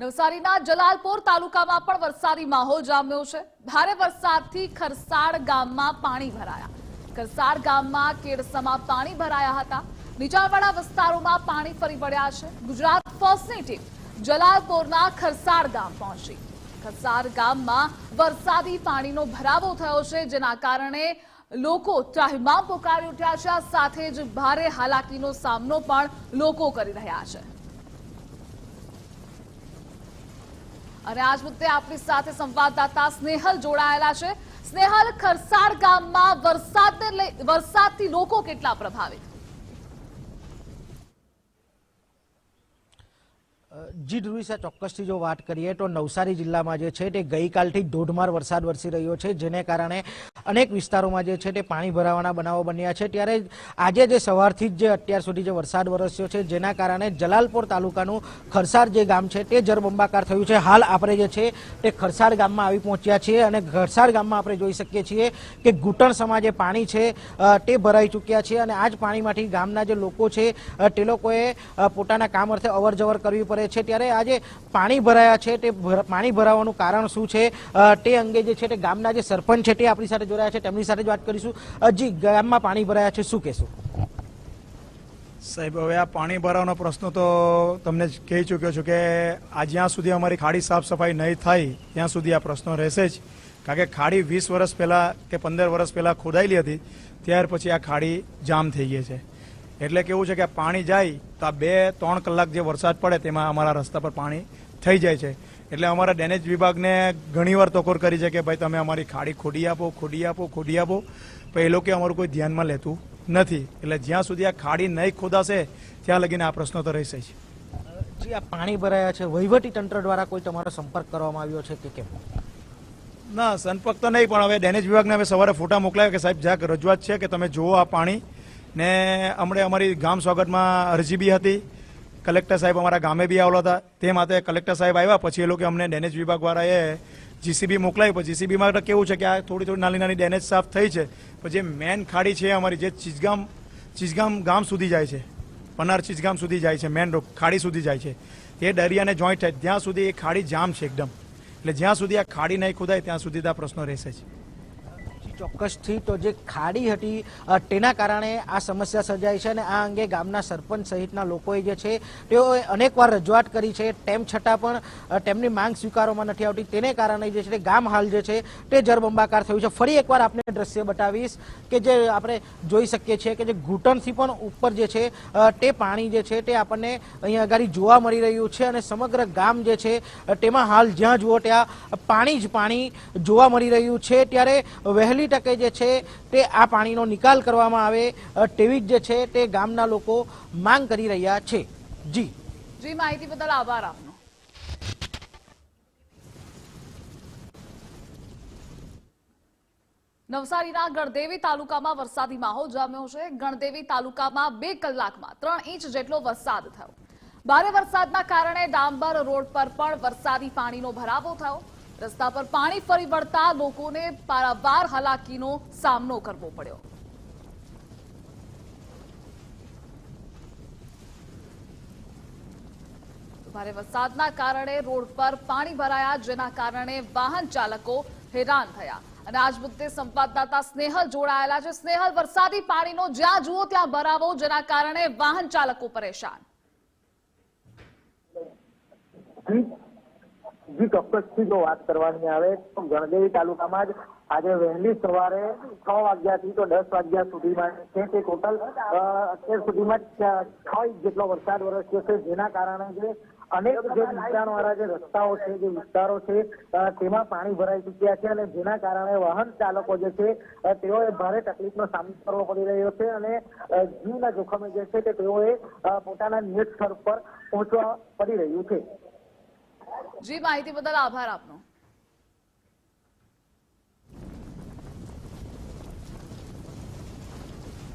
નવસારીના જલાલપોર તાલુકામાં પણ વરસાદી માહોલ જામ્યો છે. ભારે વરસાદથી ખરસાડ ગામમાં પાણી ભરાયા. ખરસાડ ગામમાં કેડસમાં પાણી ભરાયા હતા. નીચાણવાળા વિસ્તારોમાં પાણી ફરી વળ્યા છે. ગુજરાત ફર્સ્ટની ટીમ જલાલપોરના ખરસાડ ગામ પહોંચી. ખરસાડ ગામમાં વરસાદી પાણીનો ભરાવો થયો છે, જેના કારણે લોકો ત્રાહિમામ પોકારી ઉઠ્યા છે. સાથે જ ભારે હાલાકીનો સામનો પણ લોકો કરી રહ્યા છે. અને આજ મુદ્દે આપણી સાથે સંવાદદાતા સ્નેહલ જોડાયેલા છે. સ્નેહલ ખરસાડ ગામમાં વરસાદને વરસાદથી લોકો કેટલા પ્રભાવિત? જી ધ્રુવિસા ચોક્કસથી જો વાત કરીએ તો નવસારી જિલ્લામાં જે છે તે ગઈકાલથી ધોધમાર વરસાદ વરસી રહ્યો છે, જેને કારણે અનેક વિસ્તારોમાં જે છે તે પાણી ભરાવાના બનાવો બન્યા છે. ત્યારે આજે જે સવારથી જ જે અત્યાર સુધી જે વરસાદ વરસ્યો છે, જેના કારણે જલાલપોર તાલુકાનું ખરસાર જે ગામ છે તે જળબંબાકાર થયું છે. હાલ આપણે જે છે તે ખરસાર ગામમાં આવી પહોંચ્યા છીએ અને ખરસાર ગામમાં આપણે જોઈ શકીએ છીએ કે ઘૂંટણ સમાજે પાણી છે તે ભરાઈ ચૂક્યા છે અને આ જ પાણીમાંથી ગામના જે લોકો છે તે લોકોએ પોતાના કામ અર્થે અવર જવર કરવી પડે છે. ત્યારે આજે પાણી ભરાયા છે તે પાણી ભરાવાનું કારણ શું છે? તે અંગે જે છે તે ગામના જે સરપંચ છે તે આપણી સાથે જોડાયા છે. તેમની સાથે જ વાત કરીશું. જી ગામમાં પાણી ભરાયા છે. શું કહેશું? સાહેબ, હવે આ પાણી ભરાવાનો પ્રશ્ન તો તમને કહી ચૂક્યો છું કે આ જ્યાં સુધી અમારી ખાડી સાફ સફાઈ નહીં થાય, ત્યાં સુધી આ પ્રશ્નો રહેશે જ. કારણ કે ખાડી વીસ વર્ષ પહેલાં કે પંદર વર્ષ પહેલાં ખોદાયેલી હતી, ત્યાર પછી આ ખાડી જામ થઈ ગઈ છે. એટલે કેવું છે કે પાણી જાય તો આ બે, ત્રણ કલાક જે વરસાદ પડે તેમાં અમારા રસ્તા પર પાણી થઈ જાય છે. એટલે અમારા ડેનેજ વિભાગને ઘણીવાર તકોર કરી છે કે ભાઈ તમે અમારી ખાડી ખોડી આપો ખોડી આપો ખોડી આપો. પણ એ લોકો અમારું કોઈ ધ્યાનમાં લેતું નથી. એટલે જ્યાં સુધી આ ખાડી નહીં ખોદાશે ત્યાં લગીને આ પ્રશ્નો તો રહેશે જ. જી આ પાણી ભરાયા છે. વહીવટી તંત્ર દ્વારા કોઈ તમારો સંપર્ક કરવામાં આવ્યો છે કે કેમ? ના સંપર્ક તો નહીં પણ હવે ડેનેજ વિભાગને હવે સવારે ફોટા મોકલાયા કે સાહેબ જ્યાં રજૂઆત છે કે તમે જુઓ આ પાણી. ને હમણે અમારી ગામ સ્વાગતમાં અરજી બી હતી. કલેક્ટર સાહેબ અમારા ગામે બી આવેલા હતા. તે માટે કલેક્ટર સાહેબ આવ્યા પછી એ લોકો અમને ડેનેજ વિભાગ વાળાએ જીસીબી મોકલાવી પછી જીસીબીમાં કેવું છે કે આ થોડી થોડી નાની નાની ડેનેજ સાફ થઈ છે. પણ જે મેન ખાડી છે અમારી જે ચીજગામ ચીજગામ ગામ સુધી જાય છે. પનાર ચીજગામ સુધી જાય છે મેન રોડ ખાડી સુધી જાય છે. એ દરિયાને જોઈન્ટ થાય. ત્યાં સુધી એ ખાડી જામ છે એકદમ. એટલે જ્યાં સુધી આ ખાડી નહીં ખોદાય ત્યાં સુધી આ પ્રશ્નો રહેશે જી, ચોક્કસથી તો જે ખાડી હતી તેના કારણે આ સમસ્યા સર્જાઈ છે અને આ અંગે ગામના સરપંચ સહિતના લોકોએ જે છે, તેઓએ અનેકવાર રજૂઆત કરી છે. તેમ છતાં પણ તેમની માંગ સ્વીકારવામાં નથી આવતી. તેને કારણે જે છે, ગામ હાલ જે છે, તે જરબંબાકાર થયું છે. ફરી એકવાર આપને દ્રશ્ય બતાવીશ કે જે આપણે જોઈ શકીએ છીએ કે જે ઘૂંટણથી પણ ઉપર જે છે તે પાણી જે છે, તે આપણને અહીંયા આગળ જોવા મળી રહ્યું છે અને સમગ્ર ગામ જે છે તેમાં હાલ જ્યાં જુઓ ત્યાં પાણી જ પાણી જોવા મળી રહ્યું છે. ત્યારે વહેલી તકે જે છે તે આ પાણીનો નિકાલ કરવામાં આવે. તેવી જે છે તે ગામના લોકો માંગ કરી રહ્યા છે. જી. જી, માહિતી બદલ આભાર આપનો. નવસારીના ગણદેવી તાલુકામાં વરસાદી માહોલ જામ્યો છે. ગણદેવી તાલુકામાં બે કલાકમાં ત્રણ ઇંચ જેટલો વરસાદ થયો. ભારે વરસાદના કારણે ડાંબર રોડ પર પણ વરસાદી પાણીનો ભરાવો થયો. રસ્તા પર પાણી ફરી વળતા લોકોને પારાવાર હાલાકીનો સામનો કરવો પડ્યો. ભારે વરસાદના કારણે રોડ પર પાણી ભરાયા, જેના કારણે વાહન ચાલકો હેરાન થયા. અને આજ મુદ્દે સંવાદદાતા સ્નેહલ જોડાયેલા છે. સ્નેહલ, વરસાદી પાણીનો જ્યાં જુઓ ત્યાં ભરાવો, જેના કારણે વાહન ચાલકો પરેશાન. જી જી ચોક્કસથી જો વાત કરવાની આવે તો ગણદેવી તાલુકામાં જ આજે વહેલી સવારે છ વાગ્યાથી તો દસ વાગ્યા સુધીમાં છે તે ટોટલ અત્યાર સુધીમાં છ ઇંચ જેટલો વરસાદ વરસ્યો છે. જેના કારણે જે અનેક જે નીચાણવાળા જે રસ્તાઓ છે, જે વિસ્તારો છે તેમાં પાણી ભરાઈ ચૂક્યા છે અને જેના કારણે વાહન ચાલકો જે છે તેઓએ ભારે તકલીફનો સામનો કરવો પડી રહ્યો છે અને જીવના જોખમે જે છે તે તેઓએ પોતાના નિયત સ્થળ પર પહોંચવા પડી રહ્યું છે. જી માહિતી બદલ આભાર આપનો.